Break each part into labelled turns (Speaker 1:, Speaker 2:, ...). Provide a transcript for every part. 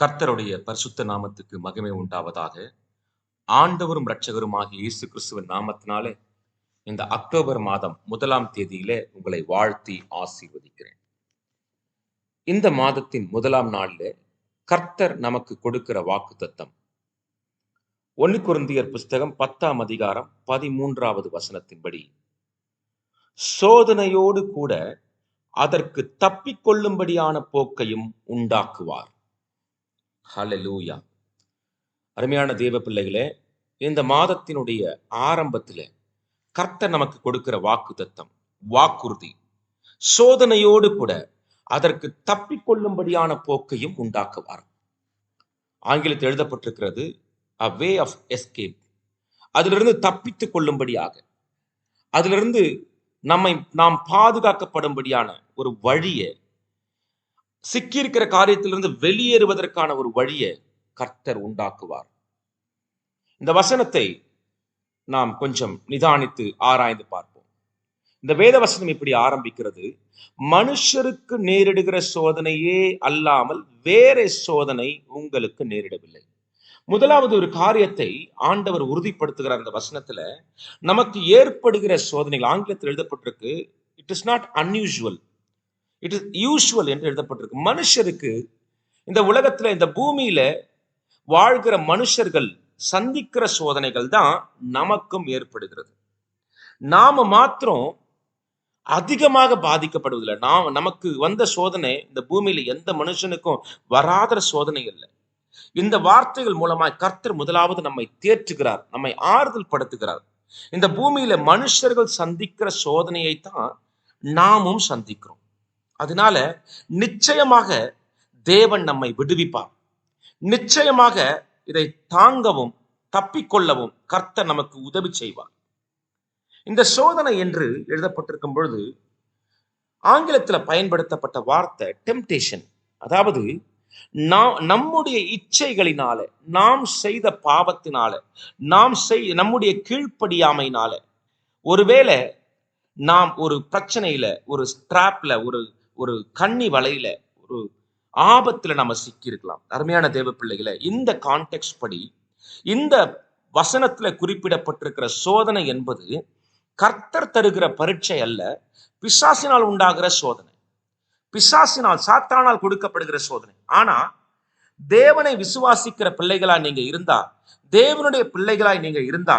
Speaker 1: கர்த்தருடைய பரிசுத்த நாமத்துக்கு மகிமை உண்டாவதாக. ஆண்டவரும் இரட்சகருமாகிய இயேசு கிறிஸ்துவின் நாமத்தினாலே இந்த அக்டோபர் மாதம் முதலாம் தேதியிலே உங்களை வாழ்த்தி ஆசீர்வதிக்கிறேன். இந்த மாதத்தின் முதலாம் நாளில் கர்த்தர் நமக்கு கொடுக்கிற வாக்கு தத்தம் ஒன்னு குருந்தியர் புஸ்தகம் பத்தாம் அதிகாரம் பதிமூன்றாவது வசனத்தின்படி சோதனையோடு கூட அதற்கு தப்பிக்கொள்ளும்படியான போக்கையும் உண்டாக்குவார். ஹலலூயா அருமையான தேவ பிள்ளைகளே இந்த மாதத்தினுடைய ஆரம்பத்தில் கர்த்தர் நமக்கு கொடுக்கிற வாக்கு தத்தம் வாக்குறுதி சோதனையோடு கூட அதற்கு தப்பிக்கொள்ளும்படியான போக்கையும் உண்டாக்குவார். ஆங்கிலத்தில் எழுதப்பட்டிருக்கிறது அ வே ஆஃப் எஸ்கேப் அதிலிருந்து தப்பித்துக் கொள்ளும்படியாக. அதிலிருந்து நம்மை நாம் பாதுகாக்கப்படும்படியான ஒரு வழியை சிக்கியிருக்கிற காரியத்திலிருந்து வெளியேறுவதற்கான ஒரு வழியை கர்த்தர் உண்டாக்குவார். இந்த வசனத்தை நாம் கொஞ்சம் நிதானித்து ஆராய்ந்து பார்ப்போம். இந்த வேத வசனம் இப்படி ஆரம்பிக்கிறது. மனுஷருக்கு நேரிடுகிற சோதனையே அல்லாமல் வேற சோதனை உங்களுக்கு நேரிடவில்லை. முதலாவது ஒரு காரியத்தை ஆண்டவர் உறுதிப்படுத்துகிறார் அந்த வசனத்துல. நமக்கு ஏற்படுகிற சோதனைகள் ஆங்கிலத்தில் எழுதப்பட்டிருக்கு it is not unusual it is usual என்று எழுதப்பட்டிருக்கு. மனுஷருக்கு இந்த உலகத்துல இந்த பூமியில வாழ்கிற மனுஷர்கள் சந்திக்கிற சோதனைகள் தான் நமக்கும் ஏற்படுகிறது. நாம மாத்திரம் அதிகமாக பாதிக்கப்படுவதில்லை. நாம் நமக்கு வந்த சோதனை இந்த பூமியில எந்த மனுஷனுக்கும் வராத சோதனை இல்லை இந்த வார்த்தைகள் மூலமாய் கர்த்தர் முதலாவது நம்மை தேற்றுகிறார் நம்மை ஆறுதல் படுத்துகிறார். இந்த பூமியில மனுஷர்கள் சந்திக்கிற சோதனையை தான் நாமும் சந்திக்கிறோம். அதனால நிச்சயமாக தேவன் நம்மை விடுவிப்பார். நிச்சயமாக இதை தாங்கவும் தப்பிக்கொள்ளவும் கர்த்தர் நமக்கு உதவி செய்வார். இந்த சோதனை என்று எழுதப்பட்டிருக்கும் பொழுது ஆங்கிலத்தில் பயன்படுத்தப்பட்ட வார்த்தை டெம்டேஷன் அதாவது நாம் நம்முடைய இச்சைகளினால நாம் செய்த பாவத்தினால நாம் செய் நம்முடைய கீழ்ப்படியாமையினால ஒருவேளை நாம் ஒரு பிரச்சனையில ஒரு ஸ்ட்ராப்ல ஒரு ஒரு கண்ணி வலையில ஒரு ஆபத்துல நம்ம சிக்கியிருக்கலாம். அருமையான தேவ பிள்ளைகளை இந்த கான்டெக்ட் படி இந்த வசனத்துல குறிப்பிடப்பட்டிருக்கிற சோதனை என்பது கர்த்தர் தருகிற பரீட்சை அல்ல பிசாசினால் உண்டாகிற சோதனை. பிசாசினால் சாத்தானால் கொடுக்கப்படுகிற சோதனை. ஆனா தேவனை விசுவாசிக்கிற பிள்ளைகளா நீங்க இருந்தா தேவனுடைய பிள்ளைகளாய் நீங்க இருந்தா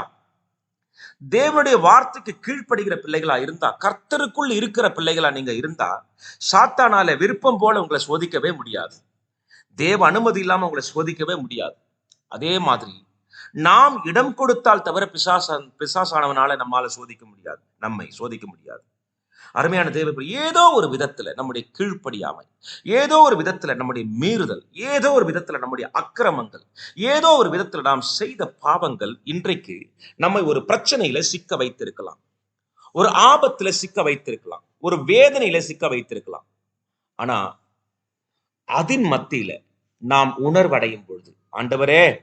Speaker 1: தேவனுடைய வார்த்தைக்கு கீழ்ப்படுகிற பிள்ளைகளா இருந்தா கர்த்தருக்குள் இருக்கிற பிள்ளைகளா நீங்க இருந்தா சாத்தானால விருப்பம் போல உங்களை சோதிக்கவே முடியாது. தேவ அனுமதி இல்லாம உங்களை சோதிக்கவே முடியாது. அதே மாதிரி நாம் இடம் கொடுத்தால் தவிர பிசாசன் பிசாசானவனால நம்மால சோதிக்க முடியாது நம்மை சோதிக்க முடியாது. அருமையான தேவை ஏதோ ஒரு விதத்துல நம்முடைய கீழ்ப்படியாமை ஏதோ ஒரு விதத்துல நம்முடைய மீறுதல் ஏதோ ஒரு விதத்துல நம்முடைய அக்கிரமங்கள் ஏதோ ஒரு விதத்துல நாம் செய்த பாவங்கள் இன்றைக்கு நம்மை ஒரு பிரச்சனையில சிக்க வைத்திருக்கலாம். ஒரு ஆபத்துல சிக்க வைத்திருக்கலாம். ஒரு வேதனையில சிக்க வைத்திருக்கலாம். ஆனா அதன் மத்தியில நாம் உணர்வடையும் பொழுது ஆண்டவரே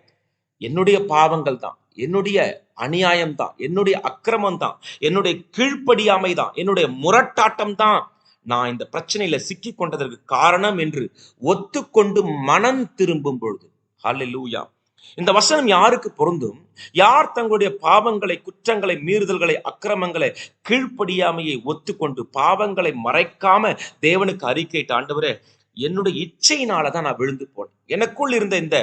Speaker 1: என்னுடைய பாவங்கள் தான் என்னுடைய அநியாயம் தான் என்னுடைய அக்கிரமம் தான் என்னுடைய கீழ்ப்படியாமை தான் என்னுடைய முரட்டாட்டம் தான் நான் இந்த பிரச்சனையில சிக்கி கொண்டதற்கு காரணம் என்று ஒத்துக்கொண்டு மனம் திரும்பும் பொழுது. ஹalleluya இந்த வசனம் யாருக்கு பொருந்தும்? யார் தங்களுடைய பாவங்களை குற்றங்களை மீறுதல்களை அக்கிரமங்களை கீழ்ப்படியாமையை ஒத்துக்கொண்டு பாவங்களை மறைக்காம தேவனுக்கு அறிக்கையிட்ட ஆண்டவரே என்னுடைய இச்சையினால தான் நான் விழுந்து போனேன். எனக்குள் இருந்த இந்த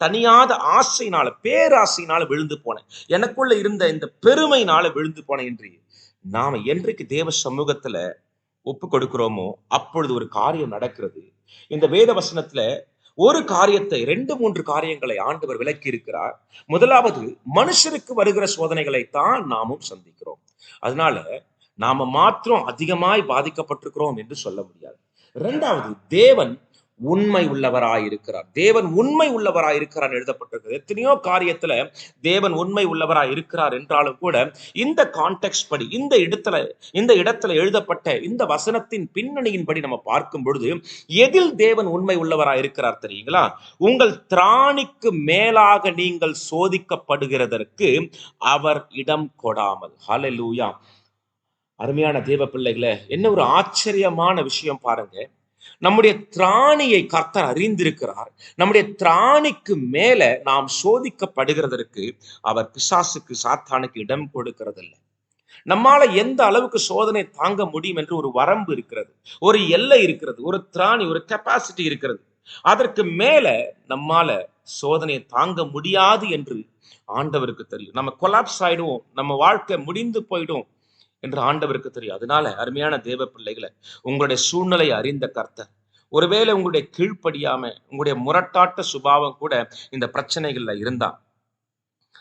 Speaker 1: தனியாத ஆசையினால பேராசையினால விழுந்து போனேன். எனக்குள்ள இருந்த இந்த பெருமையினால விழுந்து போனேன் என்று. நாம என்றைக்கு தேவ சமூகத்துல ஒப்பு கொடுக்கிறோமோ அப்பொழுது ஒரு காரியம் நடக்கிறது. இந்த வேத வசனத்துல ஒரு காரியத்தை ரெண்டு மூன்று காரியங்களை ஆண்டவர் விளக்கி இருக்கிறார். முதலாவது மனுஷருக்கு வருகிற சோதனைகளை தான் நாமும் சந்திக்கிறோம். அதனால நாம மாத்திரம் அதிகமாய் பாதிக்கப்பட்டிருக்கிறோம் என்று சொல்ல முடியாது. இரண்டாவது தேவன் உண்மை உள்ளவராயிருக்கிறார். தேவன் உண்மை உள்ளவராயிருக்கிறார் எழுதப்பட்டிருக்கிறது. எத்தனையோ காரியத்துல தேவன் உண்மை உள்ளவராய் இருக்கிறார் என்றாலும் கூட இந்த கான்டெக்ட் படி இந்த இடத்துல இந்த இடத்துல எழுதப்பட்ட இந்த வசனத்தின் பின்னணியின்படி நம்ம பார்க்கும் பொழுது எதில் தேவன் உண்மை உள்ளவராய் இருக்கிறார் தெரியுங்களா? உங்கள் திராணிக்கு மேலாக நீங்கள் சோதிக்கப்படுகிறதற்கு அவர் இடம் கொடாமல். ஹலலூயா அருமையான தேவ பிள்ளைகளை என்ன ஒரு ஆச்சரியமான விஷயம் பாருங்க. நம்முடைய திராணியை கர்த்தர் அறிந்திருக்கிறார். நம்முடைய திராணிக்கு மேல நாம் சோதிக்கப்படுகிறதற்கு அவர் பிசாசுக்கு சாத்தானுக்கு இடம் கொடுக்கிறதில்லை. நம்மால எந்த அளவுக்கு சோதனை தாங்க முடியும் என்று ஒரு வரம்பு இருக்கிறது. ஒரு எல்லை இருக்கிறது. ஒரு திராணி ஒரு கெப்பாசிட்டி இருக்கிறது. அதற்கு மேல நம்மால சோதனையை தாங்க முடியாது என்று ஆண்டவருக்கு தெரியும். நம்ம கொலாப்ஸ் ஆயிடுவோம். நம்ம வாழ்க்கை முடிந்து போயிடும். என்று ஆண்டவருக்கு தெரியும். அதனால அருமையான தேவ பிள்ளைகளை உங்களுடைய சூழ்நிலை அறிந்த கர்த்தர் ஒருவேளை உங்களுடைய கீழ்ப்படியாம உங்களுடைய முரட்டாட்ட சுபாவம் கூட இந்த பிரச்சனைகள்ல இருந்தா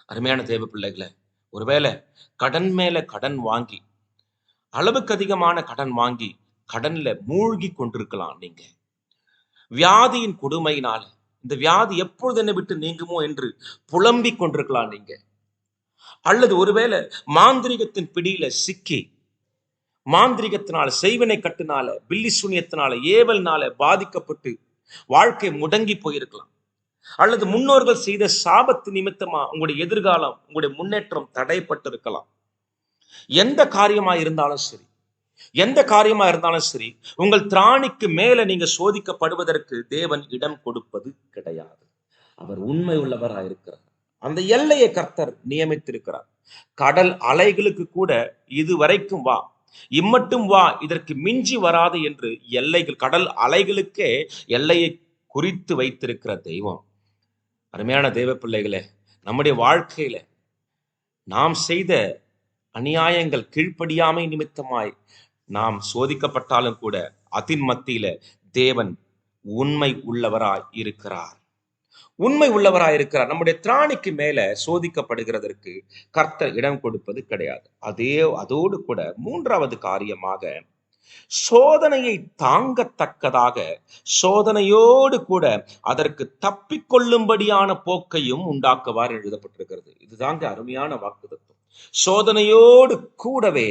Speaker 1: அருமையான தேவ பிள்ளைகளை ஒருவேளை கடன் மேல கடன் வாங்கி அளவுக்கு அதிகமான கடன் வாங்கி கடன்ல மூழ்கி கொண்டிருக்கலாம் நீங்க. வியாதியின் கொடுமையினால இந்த வியாதி எப்பொழுது என்னை விட்டு நீங்குமோ என்று புலம்பிக் கொண்டிருக்கலாம் நீங்க. அல்லது ஒருவேளை மாந்திரிகத்தின் பிடியில சிக்கி மாந்திரிகத்தினால செய்வினை கட்டுனால பில்லி சூனியத்தினால ஏவல்னால பாதிக்கப்பட்டு வாழ்க்கை முடங்கி போயிருக்கலாம். அல்லது முன்னோர்கள் செய்த சாபத்து நிமித்தமா உங்களுடைய எதிர்காலம் உங்களுடைய முன்னேற்றம் தடைப்பட்டிருக்கலாம். எந்த காரியமா இருந்தாலும் சரி எந்த காரியமா இருந்தாலும் சரி உங்கள் திராணிக்கு மேல நீங்க சோதிக்கப்படுவதற்கு தேவன் இடம் கொடுப்பது கிடையாது. அவர் உண்மை உள்ளவராக இருக்கிறார் அந்த எல்லையை கர்த்தர் நியமித்திருக்கிறார். கடல் அலைகளுக்கு கூட இது வரைக்கும் வா. இம்மட்டும் வா இதற்கு மிஞ்சி வராது என்று எல்லைகள் கடல் அலைகளுக்கே எல்லையை குறித்து வைத்திருக்கிற தெய்வம். அருமையான தெய்வ பிள்ளைகளே நம்முடைய வாழ்க்கையில நாம் செய்த அநியாயங்கள் கீழ்ப்படியாமை நிமித்தமாய் நாம் சோதிக்கப்பட்டாலும் கூட அதின் மத்தியில தேவன் உண்மை உள்ளவராய் இருக்கிறார். உண்மை உள்ளவராயிருக்கிறார். நம்முடைய திராணிக்கு மேல சோதிக்கப்படுகிறதற்கு கர்த்தர் இடம் கொடுப்பது கிடையாது. அதே அதோடு கூட மூன்றாவது காரியமாக சோதனையை தாங்கத்தக்கதாக சோதனையோடு கூட அதற்கு தப்பிக்கொள்ளும்படியான போக்கையும் உண்டாக்குவார் எழுதப்பட்டிருக்கிறது. இதுதாங்க அருமையான வாக்குதத்துவம் சோதனையோடு கூடவே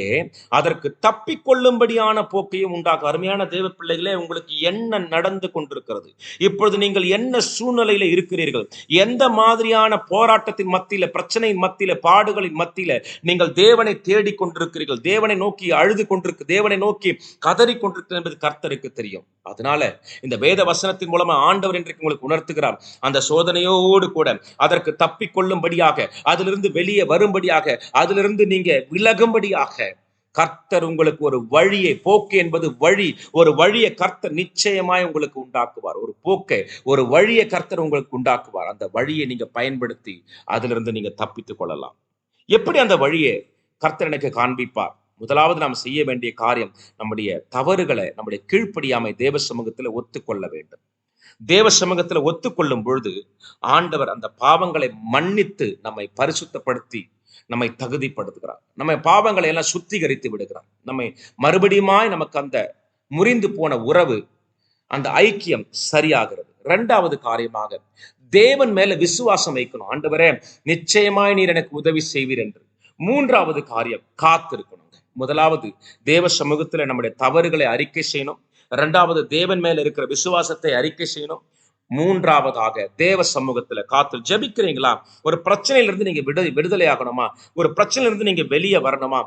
Speaker 1: அதற்கு தப்பிக்கொள்ளும்படியான போக்கையும் உண்டாக்கும் அருமையான தேவ பிள்ளைகளே உங்களுக்கு என்ன நடந்து கொண்டிருக்கிறது? இப்பொழுது நீங்கள் என்ன சூழ்நிலையில இருக்கிறீர்கள்? எந்த மாதிரியான போராட்டத்தின் மத்தியில பிரச்சனையின் மத்தியில பாடுகளின் மத்தியில நீங்கள் தேவனை தேடிக் கொண்டிருக்கிறீர்கள்? தேவனை நோக்கி அழுது கொண்டிருக்கு தேவனை நோக்கி கதறி கொண்டிருக்கிறது என்பது கர்த்தருக்கு தெரியும். அதனால இந்த வேத வசனத்தின் மூலமா ஆண்டவர் இன்றைக்கு உங்களுக்கு உணர்த்துகிறார். அந்த சோதனையோடு கூட அதற்கு தப்பிக்கொள்ளும்படியாக அதிலிருந்து வெளியே வரும்படியாக அதிலிருந்து நீங்க விலகும்படியாக கர்த்தர் உங்களுக்கு ஒரு வழியை போக்கு என்பது வழி. ஒரு வழியை கர்த்தர் நிச்சயமாய் உங்களுக்கு உண்டாக்குவார். ஒரு போக்கை ஒரு வழியை கர்த்தர் உங்களுக்கு உண்டாக்குவார். அந்த வழியை நீங்க பயன்படுத்தி அதிலிருந்து நீங்க தப்பித்துக் கொள்ளலாம். எப்படி அந்த வழியை கர்த்தர் எனக்கு காண்பிப்பார்? முதலாவது நாம் செய்ய வேண்டிய காரியம் நம்முடைய தவறுகளை நம்முடைய கீழ்ப்படியாமை தேவ சமூகத்துல ஒத்துக்கொள்ள வேண்டும். தேவ சமூகத்துல ஒத்துக்கொள்ளும் பொழுது ஆண்டவர் அந்த பாவங்களை மன்னித்து நம்மை பரிசுத்தப்படுத்தி நம்மை தகுதிப்படுத்துகிறார் நம்மை பாவங்களை எல்லாம் சுத்திகரித்து விடுகிறார் நம்மை மறுபடியுமாய் நமக்கு அந்த முறிந்து போன உறவு அந்த ஐக்கியம் சரியாகிறது. இரண்டாவது காரியமாக தேவன் மேல விசுவாசம் வைக்கணும். ஆண்டவரே நிச்சயமாய் நீர் எனக்கு உதவி செய்வீர் என்று. மூன்றாவது காரியம் காத்திருக்கணும் முதலாவது தேவ சமூகத்துல நம்முடைய தவறுகளை அறிக்கை செய்யணும். இரண்டாவது தேவன் மேல இருக்கிற விசுவாசத்தை அறிக்கை செய்யணும். மூன்றாவதாக தேவ சமூகத்துல காத்து ஜெபிக்கிறீங்களா? ஒரு பிரச்சனையிலிருந்து நீங்க விடு விடுதலை ஆகணுமா ஒரு பிரச்சனையிலிருந்து நீங்க வெளியே வரணுமா?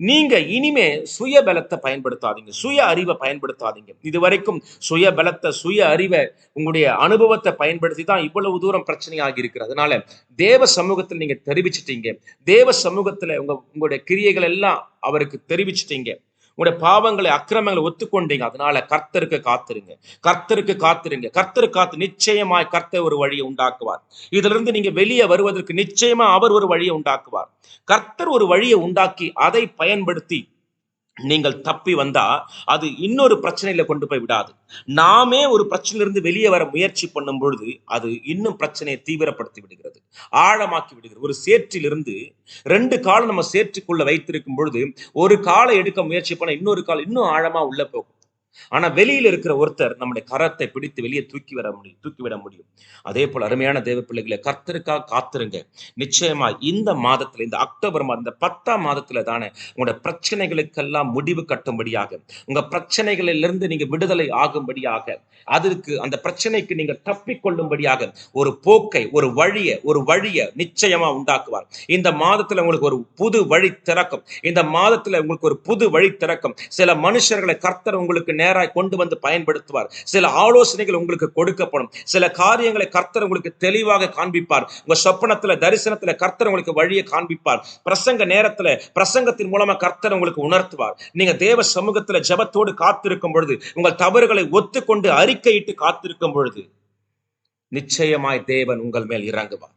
Speaker 1: நீங்க இனிமே சுய பலத்தை பயன்படுத்தாதீங்க. சுய அறிவை பயன்படுத்தாதீங்க. இது வரைக்கும் சுய பலத்தை சுய அறிவை உங்களுடைய அனுபவத்தை பயன்படுத்தி தான் இவ்வளவு தூரம் பிரச்சனையாகி இருக்கிறது. அதனால தேவ சமூகத்தில் நீங்க தெரிவிச்சிட்டீங்க. தேவ சமூகத்துல உங்க உங்களுடைய கிரியைகள் எல்லாம் அவருக்கு தெரிவிச்சிட்டீங்க. உங்களுடைய பாவங்களை அக்கிரமங்களை ஒத்துக்கொண்டீங்க. அதனால கர்த்தருக்கு காத்திருங்க. கர்த்தருக்கு காத்திருங்க. கர்த்தரு காத்து நிச்சயமாய் கர்த்தர் ஒரு வழியை உண்டாக்குவார். இதிலிருந்து நீங்க வெளியே வருவதற்கு நிச்சயமா அவர் ஒரு வழியை உண்டாக்குவார். கர்த்தர் ஒரு வழியை உண்டாக்கி அதை பயன்படுத்தி நீங்கள் தப்பி வந்தா அது இன்னொரு பிரச்சனையில கொண்டு போய் விடாது. நாமே ஒரு பிரச்சனையிலிருந்து வெளியே வர முயற்சி பண்ணும் பொழுது அது இன்னும் பிரச்சனையை தீவிரப்படுத்தி விடுகிறது. ஆழமாக்கி விடுகிறது. ஒரு சேற்றிலிருந்து ரெண்டு காலம் நம்ம சேற்றுக்குள்ள வைத்திருக்கும் பொழுது ஒரு காலை எடுக்க முயற்சி பண்ண இன்னொரு கால் இன்னும் ஆழமா உள்ள போகும். ஆனா வெளியில இருக்கிற ஒருத்தர் நம்முடைய கரத்தை பிடித்து வெளியே தூக்கி வர முடியும் தூக்கி விட முடியும். அதே போல அருமையான தேவ பிள்ளைகளை கர்த்தருக்காக காத்திருங்க. நிச்சயமா இந்த மாதத்துல இந்த அக்டோபர் மாதம் இந்த பத்தாம் மாதத்துல தானே உங்களோட பிரச்சனைகளுக்கெல்லாம் முடிவு கட்டும்படியாக உங்க பிரச்சனைகளிலிருந்து நீங்க விடுதலை ஆகும்படியாக அதற்கு அந்த பிரச்சனைக்கு நீங்க தப்பிக்கொள்ளும்படியாக ஒரு போக்கை ஒரு வழியை ஒரு வழியை நிச்சயமா உண்டாக்குவார். இந்த மாதத்துல உங்களுக்கு ஒரு புது வழி திறக்கும். இந்த மாதத்துல உங்களுக்கு ஒரு புது வழி திறக்கும். சில மனுஷர்களை கர்த்தர் உங்களுக்கு நேராய் கொண்டு வந்து பயன்படுத்துவார். சில ஆலோசனைகள் உங்களுக்கு கொடுக்கப்படும். சில காரியங்களை கர்த்தர் உங்களுக்கு தெளிவாக காண்பிப்பார். உங்க சொப்பனத்துல தரிசனத்துல கர்த்தர் உங்களுக்கு வழியை காண்பிப்பார். பிரசங்க நேரத்துல பிரசங்கத்தின் மூலமா கர்த்தர் உங்களுக்கு உணர்த்துவார். நீங்க தேவ சமூகத்துல ஜெபத்தோடு காத்திருக்கும் பொழுது உங்கள் தவறுகளை ஒத்துக்கொண்டு அறிக்கையிட்டு காத்திருக்கும் பொழுது நிச்சயமாய் தேவன் உங்கள் மேல் இறங்குவார்.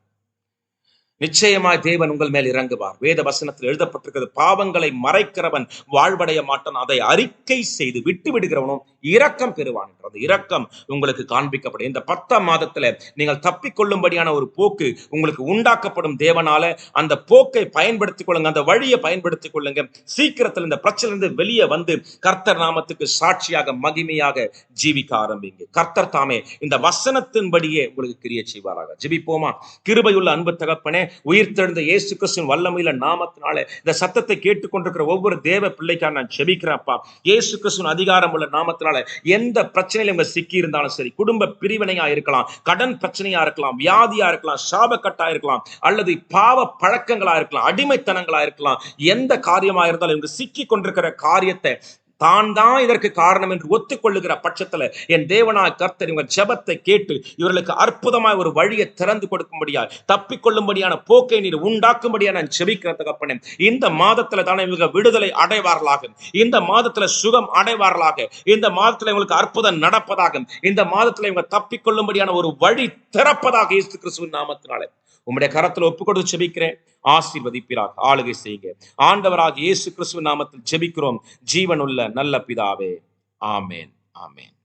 Speaker 1: நிச்சயமாய் தேவன் உங்கள் மேல் இறங்குவார். வேத வசனத்தில் எழுதப்பட்டிருக்கிறது பாவங்களை மறைக்கிறவன் வாழ்வடைய மாட்டான் அதை அறிக்கை செய்து விட்டு விடுகிறவனும் இரக்கம் பெறுவான். என்ற அந்த இரக்கம் உங்களுக்கு காண்பிக்கப்படும். இந்த பத்தாம் மாதத்துல நீங்கள் தப்பிக்கொள்ளும்படியான ஒரு போக்கு உங்களுக்கு உண்டாக்கப்படும் தேவனால அந்த போக்கை பயன்படுத்திக் கொள்ளுங்க அந்த வழியை பயன்படுத்திக் கொள்ளுங்க. சீக்கிரத்தில் இந்த பிரச்சனையிலிருந்து வெளியே வந்து கர்த்தர் நாமத்துக்கு சாட்சியாக மகிமையாக ஜீவிக்க ஆரம்பிங்க. கர்த்தர் தாமே இந்த வசனத்தின்படியே உங்களுக்கு கிரிய செய்வாராக. ஜிபிப்போமா? கிருபையுள்ள அன்பு தகப்பனே உயிர்த்தெழுந்த இயேசு கிறிஸ்துவின் வல்லமையில நாமத்தினால இந்த சத்தத்தை கேட்டுக்கொண்டிருக்கிற ஒவ்வொரு தேவ பிள்ளைக்காக நான் செபிக்கிறேன்ப்பா இயேசு கிறிஸ்துவின் அதிகாரம் உள்ள நாமத்தினால எந்த பிரச்சனையில இவங்க சிக்கி இருந்தாலும் சரி குடும்ப பிரிவினையா இருக்கலாம் கடன் பிரச்சனையா இருக்கலாம் வியாதியா இருக்கலாம் சாபக்கட்டா இருக்கலாம் அல்லது பாவ பழக்கங்களா இருக்கலாம் அடிமைத்தனங்களா இருக்கலாம் எந்த காரியமா இருந்தாலும் இவங்க சிக்கி கொண்டிருக்கிற காரியத்தை தான் தான் இதற்கு காரணம் என்று ஒத்துக்கொள்ளுகிற பட்சத்துல என் தேவனாய் கர்த்தர் இவங்க ஜபத்தை கேட்டு இவர்களுக்கு அற்புதமாய் ஒரு வழியை திறந்து கொடுக்கும்படியா தப்பிக்கொள்ளும்படியான போக்கை நீர் உண்டாக்கும்படியா நான் செபிக்கிற தகப்பனே. இந்த மாதத்துல தானே இவங்க விடுதலை அடைவார்களாக. இந்த மாதத்துல சுகம் அடைவார்களாக. இந்த மாதத்துல இவங்களுக்கு அற்புதம் நடப்பதாக. இந்த மாதத்துல இவங்க தப்பிக்கொள்ளும்படியான ஒரு வழி திறப்பதாக இயேசு கிறிஸ்துவின் நாமத்தினாலே. உம்முடைய கரத்துல ஒப்பு கொடுத்து ஜெபிக்கிறேன். ஆசீர்வதிப்பிறாக ஆளுகை செய்யுங்க. ஆண்டவராக இயேசு கிறிஸ்துவ நாமத்தில் ஜெபிக்கிறோம். ஜீவனுள்ள நல்ல பிதாவே. ஆமேன். ஆமேன்.